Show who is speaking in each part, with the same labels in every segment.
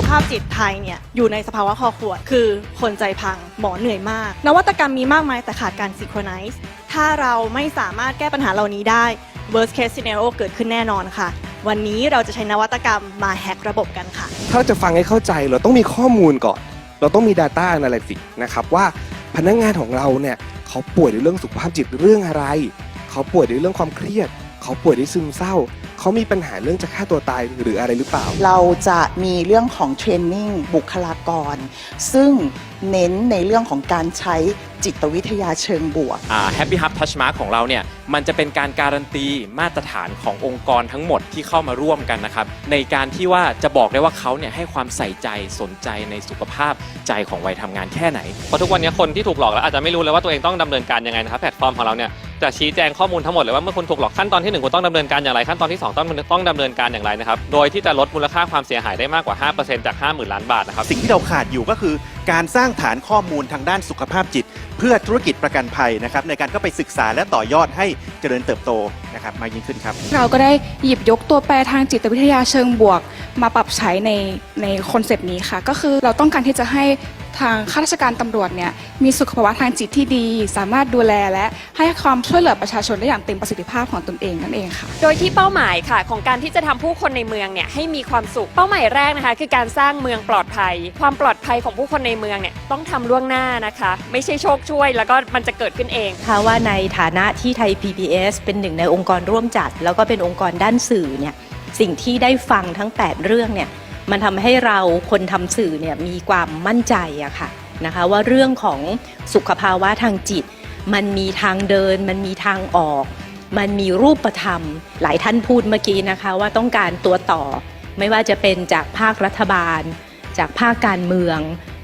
Speaker 1: สุขภาพจิตไทยเนี่ยอยู่ในสภาวะคอขวด คือคนใจพังหมอเหนื่อยมาก นวัตกรรมมีมากมายแต่ขาดการ synchronize ถ้าเราไม่สามารถแก้ปัญหาเหล่านี้ได้ worst case scenario เกิดขึ้นแน่นอนค่ะ วันนี้เราจะใช้นวัตกรรมมาแฮกระบบกันค่ะ
Speaker 2: ถ้าจะฟังให้เข้าใจเราต้องมีข้อมูลก่อน เราต้องมี Data Analytics นะครับว่าพนักงานของเราเนี่ยเขาป่วยในเรื่องสุขภาพจิตเรื่องอะไร เขาป่วยในเรื่องความเครียด เขาป่วยด้วยซึมเศร้า เขามีปัญหาเรื่องจะฆ่าตัวตายหรืออะไรหรือเปล่า
Speaker 3: เราจะมีเรื่องของเทรนนิ่งบุคลากร ซึ่งเน้นในเรื่องของการใช้จิตวิทยาเชิงบวก
Speaker 4: แฮปปี้ฮับทัชมาร์ของเราเนี่ย มันจะเป็นการการันตีมาตรฐานขององค์กรทั้งหมดที่เข้ามาร่วมกันนะครับ ในการที่ว่าจะบอกได้ว่าเขาเนี่ยให้ความใส่ใจสนใจในสุขภาพใจของวัยทำงานแค่ไหน
Speaker 5: เพราะทุกวันนี้คนที่ถูกหลอกแล้วอาจจะไม่รู้เลยว่าตัวเองต้องดำเนินการยังไงนะครับ แพลตฟอร์มของเราเนี่ย จะชี้แจงข้อมูลทั้งหมดเลยว่าเมื่อคุณถูกหลอกขั้นตอนที่หนึ่งคุณต้องดำเนินการอย่างไรขั้นตอนที่สองต้องต้องดำเนินการอย่างไรนะครับโดยที่จะลดมูลค่าความเสียหายได้มากกว่า 5%จาก 50,000 ล้านบาทนะครับ
Speaker 6: สิ่งที่เราขาดอยู่ก็คือการสร้างฐานข้อมูลทางด้านสุขภาพจิต เพื่อธุรกิจประกันภัยนะครับในการเข้าไปศึกษาและต่อยอดให้เจริญเติบโตนะครับมากยิ่งขึ้นครับ
Speaker 7: เราก็ได้หยิบยกตัวแปรทางจิตวิทยาเชิงบวก มาปรับใช้ในในคอนเซปต์นี้ค่ะ ก็คือเราต้องการที่จะให้ทางข้าราชการตำรวจเนี่ยมีสุขภาวะทางจิตที่ดี สามารถดูแลและให้ความช่วยเหลือประชาชนได้อย่างเต็มประสิทธิภาพของตนเองนั่นเองค่ะ
Speaker 8: โดยที่เป้าหมายค่ะ ของการที่จะทำผู้คนในเมืองเนี่ยให้มีความสุขเป้าหมายแรกนะคะ คือการสร้างเมืองปลอดภัย ความปลอดภัยของผู้คนในเมืองเนี่ยต้องทำล่วงหน้านะคะ ไม่ใช่โชคช่วยแล้วก็มันจะเกิดขึ้นเอง
Speaker 9: ค่ะว่าในฐานะที่ไทย PBS เป็นหนึ่งในองค์กรร่วมจัด แล้วก็เป็นองค์กรด้านสื่อเนี่ยสิ่งที่ได้ฟังทั้ง 8 เรื่องเนี่ยมันทำให้เราคนทำสื่อเนี่ยมีความมั่นใจอะค่ะนะคะว่าเรื่องของสุขภาวะทางจิต มันมีทางเดิน มันมีทางออก มันมีรูปธรรม หลายท่านพูดเมื่อกี้นะคะว่าต้องการตัวต่อ ไม่ว่าจะเป็นจากภาครัฐบาล จากภาคการเมือง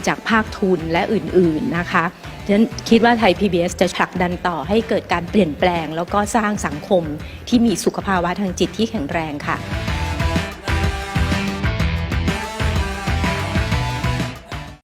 Speaker 9: จากภาคทุนและอื่นๆนะคะฉะนั้นคิดว่าไทย PBS จะผลักดันต่อให้เกิดการเปลี่ยนแปลง แล้วก็สร้างสังคมที่มีสุขภาวะทางจิตที่แข็งแรงค่ะ